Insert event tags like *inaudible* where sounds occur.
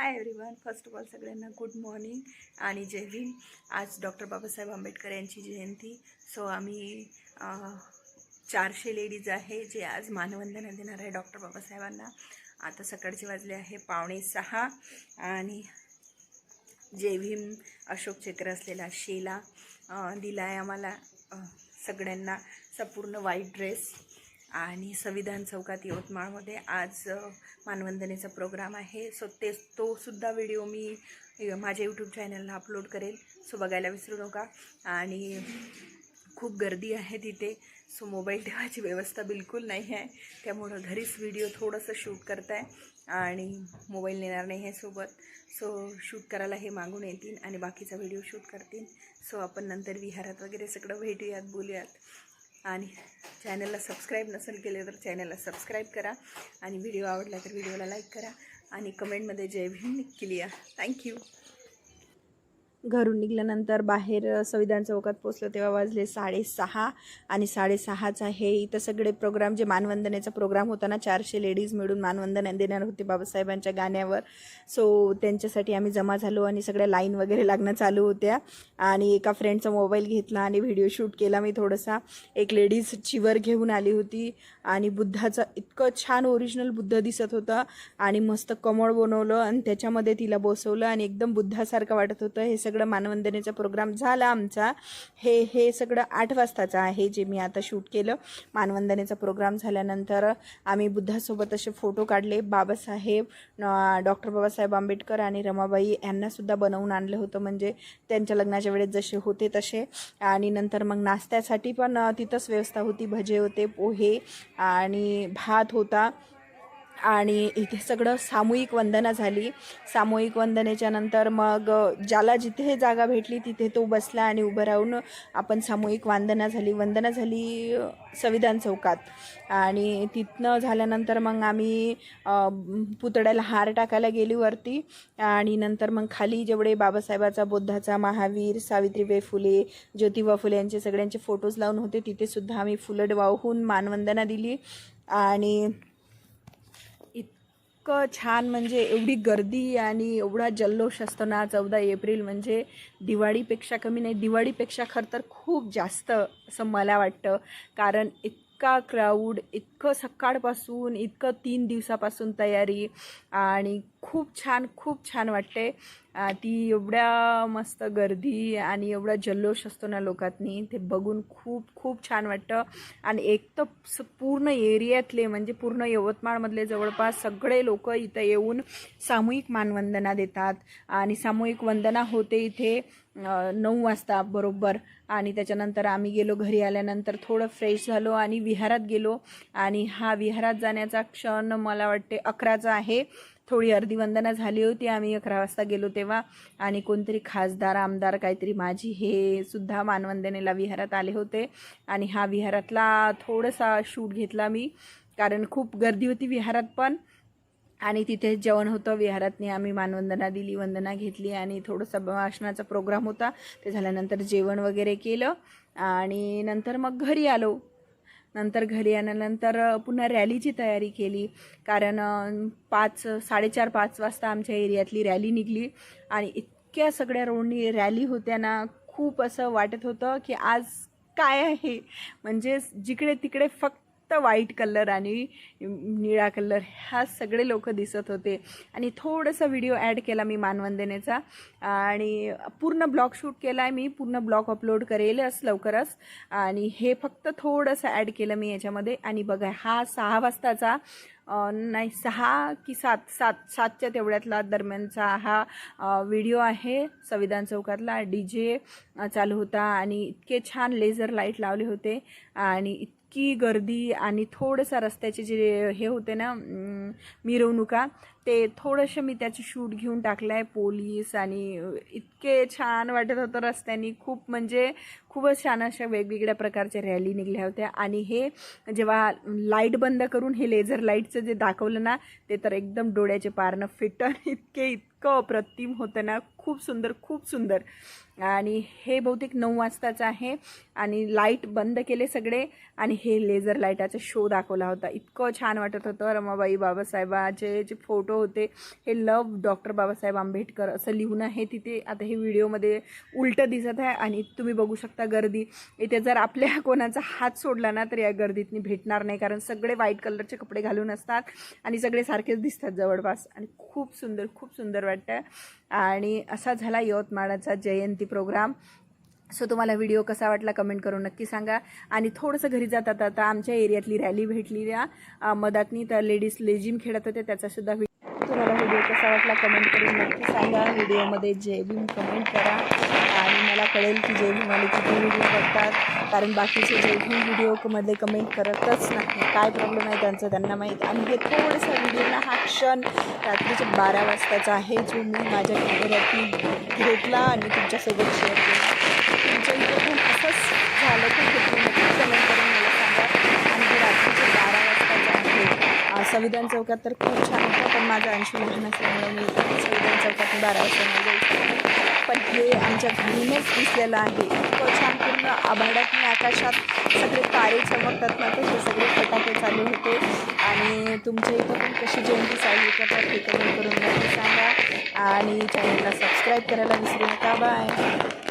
Hi everyone first of all सगळ्यांना good morning आणि जय भीम. आज डॉक्टर बाबासाहेब आंबेडकर यांची जयंती. सो आम्ही चारशे लेडीज आहे जे आज मानवंदना देणार आहे डॉक्टर बाबासाहेबांना. आता सकाळचे वाजले आहे पावणे सहा. आणि जय भीम अशोक चक्र असलेला शेला दिला आहे आम्हाला सगळ्यांना. संपूर्ण व्हाईट ड्रेस आणि संविधान चौकात यवतमाळमध्ये आज मानवंदनेचा प्रोग्राम आहे. सो ते तो सुद्धा व्हिडिओ मी माझ्या यूट्यूब चॅनलला अपलोड करेल. सो बघायला विसरू नका. आणि खूप गर्दी आहे तिथे. सो मोबाईल ठेवायची व्यवस्था बिलकुल नाही आहे. त्यामुळं घरीच व्हिडिओ थोडंसं शूट करत आहे आणि मोबाईल नेणार नाही आहे सोबत. सो शूट करायला हे मागून येतील आणि बाकीचा व्हिडिओ शूट करतील. सो आपण नंतर विहारात वगैरे सगळं भेटूयात बोलूयात. आणि चॅनलला सबस्क्राईब नसेल केले तर चॅनलला सबस्क्राईब करा आणि व्हिडिओ आवडला तर व्हिडिओला लाईक करा आणि कमेंटमध्ये जय भीम नक्की लिहा थँक्यू. घरून निघाल्यानंतर बाहेर संविधान चौकात पोचलो तेव्हा वाजले साडेसहा आणि साडेसहाच आहे इथं सगळे प्रोग्राम जे मानवंदनेचा प्रोग्राम होता ना चारशे लेडीज मिळून मानवंदना देणार होते बाबासाहेबांच्या गाण्यावर. सो त्यांच्यासाठी आम्ही जमा झालो आणि सगळ्या लाईन वगैरे लागणं चालू होत्या. आणि एका फ्रेंडचा मोबाईल घेतला आणि व्हिडिओ शूट केला. मी थोडासा एक लेडीज चिवर घेऊन आली होती. आणि बुद्धाचं इतकं छान ओरिजिनल बुद्ध दिसत होतं. आणि मस्त कमळ बनवलं आणि त्याच्यामध्ये तिला बसवलं आणि एकदम बुद्धासारखं वाटत होतं. हे सगळं सगळं मानवंदनेचा प्रोग्राम झाला आमचा. हे हे सगळं आठ वाजताचं आहे जे मी आता शूट केलं. मानवंदनेचा प्रोग्राम झाल्यानंतर आम्ही बुद्धासोबत असे फोटो काढले. बाबासाहेब डॉक्टर बाबासाहेब आंबेडकर आणि रमाबाई यांनासुद्धा बनवून आणलं होतं. म्हणजे त्यांच्या लग्नाच्या वेळेस जसे होते तसे. आणि नंतर मग नाश्त्यासाठी पण तिथंच व्यवस्था होती. भजे होते पोहे आणि भात होता. आणि इथे सगळं सामूहिक वंदना झाली. सामूहिक वंदनेच्या नंतर मग ज्याला जिथे जागा भेटली तिथे तो बसला आणि उभं राहून आपण सामूहिक वंदना झाली. वंदना झाली संविधान चौकात. आणि तिथनं झाल्यानंतर मग आम्ही पुतळ्याला हार टाकायला गेली वरती. आणि नंतर मग खाली जेवढे बाबासाहेबाचा बुद्धाचा महावीर सावित्रीबाई फुले ज्योतिबा फुले यांचे सगळ्यांचे फोटोज लावून होते. तिथेसुद्धा आम्ही फुलड वाहून मानवंदना दिली. आणि इतकं छान म्हणजे एवढी गर्दी आणि एवढा जल्लोष असतो ना चौदा एप्रिल म्हणजे दिवाळीपेक्षा कमी नाही दिवाळीपेक्षा खरं तर खूप जास्त असं मला वाटतं. कारण इत इतका क्राऊड इतकं सकाळपासून इतकं तीन दिवसापासून तयारी आणि खूप छान खूप छान वाटते. ती एवढ्या मस्त गर्दी आणि एवढा जल्लोष असतो ना लोकांनी ते बघून खूप खूप छान वाटतं. आणि एक तर पूर्ण एरियातले म्हणजे पूर्ण यवतमाळमधले जवळपास सगळे लोक इथं येऊन सामूहिक मानवंदना देतात. आणि सामूहिक वंदना होते इथे. नऊ वाजता बरोबर. आणि त्याच्यानंतर आम्ही गेलो घरी आल्यानंतर थोडं फ्रेश झालो आणि विहारात गेलो. आणि हा विहारात जाण्याचा क्षण मला वाटते अकराचा आहे. थोडी अर्धी वंदना झाली होती. आम्ही अकरा वाजता गेलो तेव्हा. आणि कोणतरी खासदार आमदार काहीतरी माझी हे सुद्धा मानवंदनेला विहारात आले होते. आणि हा विहारातला थोडासा शूट घेतला मी. कारण खूप गर्दी होती विहारात पण. आणि तिथे जेवण होतं. विहारातनी आम्ही मानवंदना दिली वंदना घेतली आणि थोडंसं भाषणाचा प्रोग्राम होता. ते झाल्यानंतर जेवण वगैरे केलं आणि नंतर मग घरी आलो. नंतर घरी आल्यानंतर पुन्हा रॅलीची तयारी केली. कारण पाच साडेचार पाच वाजता आमच्या एरियातली रॅली निघली आणि इतक्या सगळ्या रोडनी रॅली होत्या ना खूप असं वाटत होतं की आज काय आहे? म्हणजे जिकडे तिकडे फक्त फक्त व्हाईट कलर आणि निळा कलर ह्या सगळे लोक दिसत होते. आणि थोडंसं व्हिडिओ ॲड केला मी मानवंदनेचा. आणि पूर्ण ब्लॉग शूट केला आहे मी पूर्ण ब्लॉग अपलोड करेलच लवकरच. आणि हे फक्त थोडंसं ॲड केलं मी याच्यामध्ये. आणि बघा हा सहा वाजताचा नाही सहा की सात सात सातच्या तेवढ्यातला दरम्यानचा हा व्हिडिओ आहे. संविधान चौकातला डी जे चालू होता. आणि इतके छान लेझर लाइट लावले होते. आणि इतकी गर्दी आणि थोडंसं रस्त्याचे जे हे होते ना मिरवणुका ते थोडंसं मी त्याचं शूट घेऊन टाकलं आहे पोलीस आणि इतके छान वाटत होतं रस्त्यानी. खूप म्हणजे खूपच छान अशा वेगवेगळ्या प्रकारच्या रॅली निघल्या होत्या. आणि हे जेव्हा लाइट बंद करून हे लेझर लाईटचं जे दाखवलं ना ते तर एकदम डोळ्याचे पारणं फिट आणि इतके इतकं अप्रतिम होतं ना. खूप सुंदर खूप सुंदर. आणि हे बहुतेक नऊ वाजताचं आहे आणि लाइट बंद केले सगळे आणि हे लेझर लाईटाचा शो दाखवला होता. इतकं छान वाटत होतं. रमाबाई बाबासाहेबाचे जे फोटो फोटो होते. हे लव डॉक्टर बाबासाहेब आंबेडकर असं लिहून आहे. तिथे आता हे व्हिडिओमध्ये उलटं दिसत आहे आणि तुम्ही बघू शकता गर्दी. इथे जर आपल्या *laughs* कोणाचा हात सोडला ना तर या गर्दीतनी भेटणार नाही. कारण सगळे व्हाईट कलरचे कपडे घालून असतात आणि सगळे सारखेच दिसतात जवळपास. आणि खूप सुंदर खूप सुंदर वाटतं आणि असा झाला यवतमाळाचा जयंती प्रोग्राम सो तुम्हाला व्हिडिओ कसा वाटला कमेंट करून नक्की सांगा. आणि थोडंसं घरी जातात आता आमच्या एरियातली रॅली भेटली. त्या मदातनी मधातनी तर लेडीज लेजिम खेळत होते. त्याचासुद्धा व्हिडिओ तुम्हाला व्हिडिओ कसा वाटला कमेंट करून नक्की सांगा. व्हिडिओमध्ये जय भीम कमेंट करा. आणि मला कळेल की जय भीमवाले किती व्हिडिओ बघतात. कारण बाकीचे जय भीम व्हिडिओमध्ये कमेंट करतच नाही. काय प्रॉब्लेम आहे त्यांचं त्यांना माहीत. आणि हे थोडंसं व्हिडिओला हा क्षण रात्रीचे बारा वाजताचा आहे जो मी माझ्या कॅमेऱ्यातून घेतला आणि तुमच्यासोबत शेअर केला. तुमच्या इथे पण असंच झालं तर ते तुम्ही नक्की कमेंट करून मला सांगा आणि ते रात्रीचे बारा वाजताचं आहे अं, संविधान चौकात तर खूप छान होतं पण माझं ऐंशी लहान असल्यामुळे मी संविधान चौकात बारा वाजता पण हे आमच्या घरूनच दिसलेलं आहे. इतकं छान पूर्ण आभाळातून आकाशात सगळे तारे चमकतात ना तसे सगळे फटाके चालू होते. आणि तुमच्या इथं पण कशी जयंती साजरी करतात हे कमेंट करून नक्की सांगा. आणि चॅनलला सबस्क्राईब करायला विसरू नका. बाय